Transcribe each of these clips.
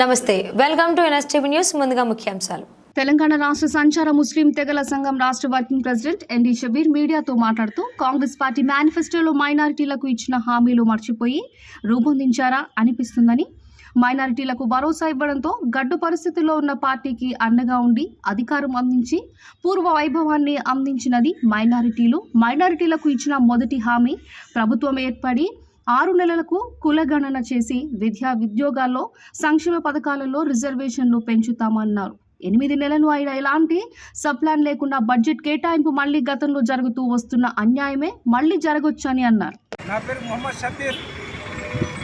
నమస్తే welcome to NSTV news ముందుగా ముఖ్యాంశాలు. తెలంగాణ రాష్ట్ర సంచార ముస్లిం తెగల సంఘం రాష్ట్ర వర్కింగ్ ప్రెసిడెంట్ ఎన్డీ షబీర్ మీడియాతో మాట్లాడుతూ కాంగ్రెస్ పార్టీ మేనిఫెస్టోలో మైనారిటీలకు ఇచ్చిన హామీలు మర్చిపోయి రూపొందించారా అనిపిస్తుందని మైనారిటీలకు భరోసా ఇవ్వడంతో గడ్డు పరిస్థితుల్లో ఉన్న పార్టీకి అండగా ఉండి అధికారం అందించి పూర్వ వైభవాన్ని అందించినది మైనారిటీలు. మైనారిటీలకు ఇచ్చిన మొదటి హామీ ప్రభుత్వం ఏర్పడి ఆరు నెలలకు కులగణన చేసి విద్యా ఉద్యోగాల్లో సంక్షేమ పథకాలలో రిజర్వేషన్లు పెంచుతామన్నారు. ఎనిమిది నెలలు అయిన ఎలాంటి సప్లాన్ లేకుండా బడ్జెట్ కేటాయింపు మళ్ళీ గతంలో జరుగుతూ వస్తున్న అన్యాయమే మళ్ళీ జరగొచ్చని అన్నారు. నా పేరు మొహమ్మద్ షబీర్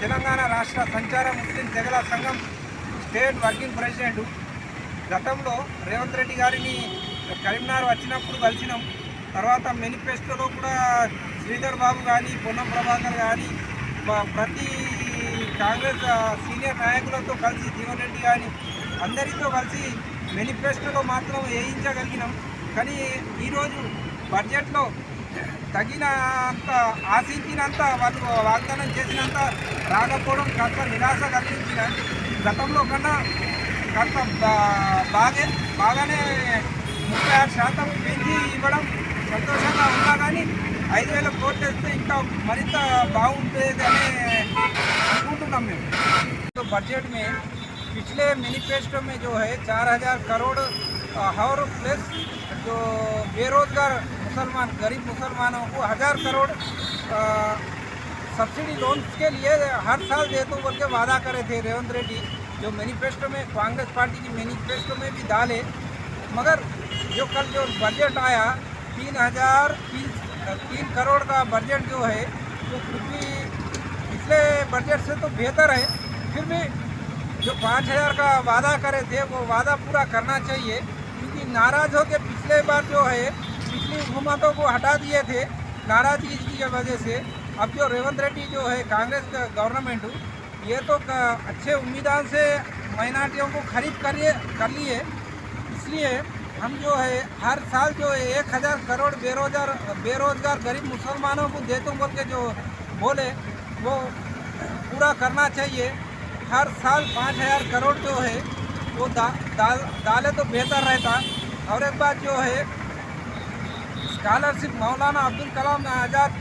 తెలంగాణ రాష్ట్ర సంచార ముస్లిం తెగల సంఘం స్టేట్ వర్కింగ్ ప్రెసిడెంట్. గతంలో రేవంత్ రెడ్డి గారిని కరీంనగర్ వచ్చినప్పుడు కలిసినాం. తర్వాత మేనిఫెస్టోలో కూడా శ్రీధర్ బాబు కానీ పొన్నం ప్రభాకర్ కానీ మా- ప్రతి కాంగ్రెస్ సీనియర్ నాయకులతో కలిసి జీవన్ రెడ్డి కానీ అందరితో కలిసి మేనిఫెస్టోలో మాత్రం వేయించగలిగినాం. కానీ ఈరోజు బడ్జెట్లో తగినంత ఆశించినంత వాళ్ళు వాగ్దానం చేసినంత రాకపోవడం కాస్త నిరాశ కలిగించిన గతంలో కన్నా కాస్త బాగే బాగానే ముప్పై ఆరు శాతం పెంచి ఇవ్వడం సంతోషంగా ఉన్నా కానీ ఐదు వేల కోట్లు వేస్తే ఇంకా మరింత బాగుంటుంది అని అనుకుంటున్నాం మేము तो बजट में पिछले मैनिफेस्टो में जो है चार हजार करोड़ अ, और प्लस जो बेरोजगार मुसलमान गरीब मुसलमानों को हजार करोड़ अ, सब्सिडी लोन के लिए हर साल दे तो बोल के वादा करे थे रेवंत रेड्डी जो मैनिफेस्टो में कांग्रेस पार्टी की मैनिफेस्टो में भी डाले मगर जो कल जो बजट आया तीन हजार तीन तीन करोड़ का बजट जो है वो फिर भी पिछले बजट से तो बेहतर है, फिर भी जो पाँच हज़ार का वादा करे थे, वो वादा पूरा करना चाहिए। क्योंकि नाराज़ होकर पिछले बार जो है, पिछली हुकूमतों को हटा दिए थे, नाराज़गी की वजह से। अब जो रेवंत रेड्डी जो है, कांग्रेस का गवर्नमेंट, ये तो अच्छे उम्मीदवार से माइनॉरिटियों को खरीद करिए, कर लिए। इसलिए हम जो है हर साल जो है एक हज़ार करोड़ बेरोजगार बेरोजगार गरीब मुसलमानों को देते बोल के जो बोले वो पूरा करना चाहिए। हर साल पाँच हज़ार करोड़ जो है वो दा, दाल डाले तो बेहतर रहता। और एक बात जो है स्कॉलरशिप मौलाना अब्दुल कलाम आज़ाद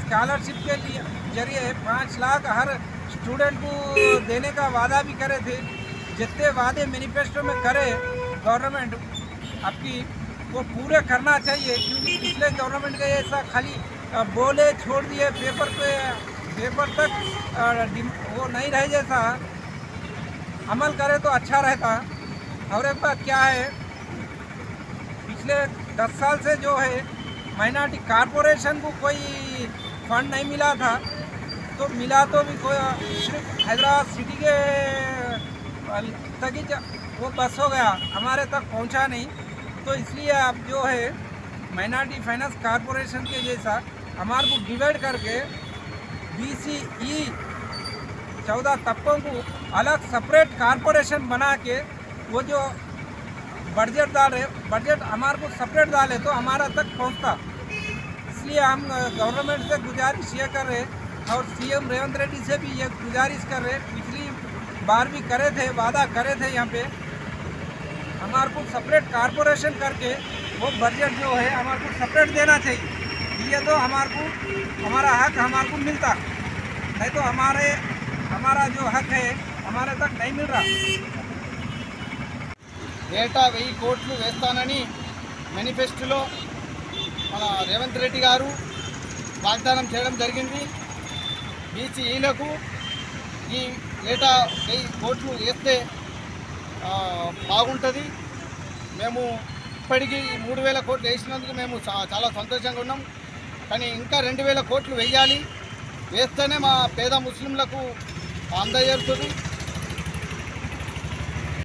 स्कॉलरशिप के लिए ज़रिए पाँच लाख हर स्टूडेंट को देने का वादा भी करे थे। जितने वादे मैनिफेस्टो में करे गवर्नमेंट आपकी वो पूरे करना चाहिए, क्योंकि पिछले गवर्नमेंट का ऐसा खाली बोले छोड़ दिए पेपर पे पेपर तक वो नहीं रहे जैसा। अमल करे तो अच्छा रहता। और एक बात क्या है, पिछले दस साल से जो है माइनॉरिटी कारपोरेशन को कोई फंड नहीं मिला था। तो मिला तो भी कोई सिर्फ़ हैदराबाद सिटी के तक ही वो बस हो गया। हमारे तक पहुँचा नहीं। तो इसलिए आप जो है माइनॉरिटी फाइनेंस कॉरपोरेशन के जैसा हमारे को डिवाइड करके बी सी ई चौदह तबकों को अलग सेपरेट कारपोरेशन बना के वो जो बजट डाले बजट हमारे को सेपरेट डाले तो हमारा तक पहुँचता। इसलिए हम गवर्नमेंट से गुजारिश ये कर रहे और सीएम रेवंत रेड्डी से भी ये गुजारिश कर रहे। पिछली बार भी करे थे, वादा करे थे यहाँ पे। हमारे को सेपरेट कारपोरेशन करके वो बजट जो है हमारे को सेपरेट देना चाहिए ये तो हमारे को हमारा हक हमारे को मिलता नहीं तो हमारे हमारा जो हक है हमारे तक नहीं मिल रहा ఏటా వెయ్యి కోట్లు వేస్తానని మేనిఫెస్టోలో మన రేవంత్ రెడ్డి గారు వాగ్దానం చేయడం జరిగింది బీసీఈలకు ఈ ఏటా వెయ్యి కోట్లు వేస్తే ఆ, బాగుంటుంది. మేము ఇప్పటికీ మూడు వేల కోట్లు వేసినందుకు మేము చా- చాలా సంతోషంగా ఉన్నాం. కానీ ఇంకా రెండు వేల కోట్లు వేయాలి వేస్తేనే మా పేద ముస్లింలకు అందజేరుతుంది